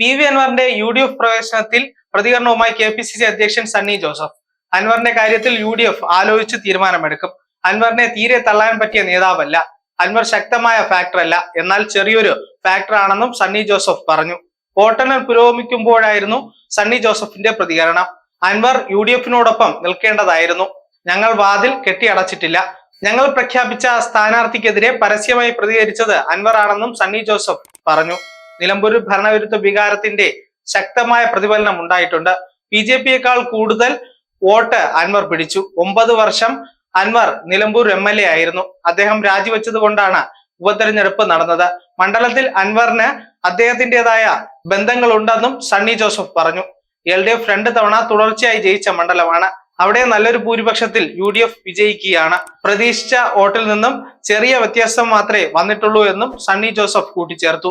P V അൻവറിന്റെ U D F പ്രവേശനത്തിൽ പ്രതികരണവുമായി കെ പി സി സി അധ്യക്ഷൻ സണ്ണി ജോസഫ് അൻവറിന്റെ കാര്യത്തിൽ യു ഡി എഫ് ആലോചിച്ച് തീരുമാനമെടുക്കും. അൻവറിനെ തീരെ തള്ളാൻ പറ്റിയ നേതാവല്ല. അൻവർ ശക്തമായ ഫാക്ടർ അല്ല. എന്നാൽ ചെറിയൊരു ഫാക്ടർ ആണെന്നും സണ്ണി ജോസഫ് പറഞ്ഞു. വോട്ടെണ്ണൽ പുരോഗമിക്കുമ്പോഴായിരുന്നു സണ്ണി ജോസഫിന്റെ പ്രതികരണം. അൻവർ യു ഡി എഫിനോടൊപ്പം നിൽക്കേണ്ടതായിരുന്നു. ഞങ്ങൾ വാതിൽ കെട്ടിയടച്ചിട്ടില്ല. ഞങ്ങൾ പ്രഖ്യാപിച്ച സ്ഥാനാർത്ഥിക്കെതിരെ പരസ്യമായി പ്രതികരിച്ചത് അൻവർ ആണെന്നും സണ്ണി ജോസഫ് പറഞ്ഞു. നിലമ്പൂർ ഭരണവിരുദ്ധ വികാരത്തിന്റെ ശക്തമായ പ്രതിഫലനം ഉണ്ടായിട്ടുണ്ട്. ബി ജെ പിയേക്കാൾ കൂടുതൽ വോട്ട് അൻവർ പിടിച്ചു. ഒമ്പത് വർഷം Anwar Nilambur M L A ആയിരുന്നു. അദ്ദേഹം രാജിവെച്ചത് കൊണ്ടാണ് ഉപതെരഞ്ഞെടുപ്പ് നടന്നത്. മണ്ഡലത്തിൽ അൻവറിന് അദ്ദേഹത്തിന്റെതായ ബന്ധങ്ങളുണ്ടെന്നും സണ്ണി ജോസഫ് പറഞ്ഞു. എൽ ഡി എഫ് രണ്ട് തവണ തുടർച്ചയായി ജയിച്ച മണ്ഡലമാണ്. അവിടെ നല്ലൊരു ഭൂരിപക്ഷത്തിൽ യു ഡി എഫ് വിജയിക്കുകയാണ്. പ്രതീക്ഷിച്ച വോട്ടിൽ നിന്നും ചെറിയ വ്യത്യാസം മാത്രമേ വന്നിട്ടുള്ളൂ എന്നും സണ്ണി ജോസഫ് കൂട്ടിച്ചേർത്തു.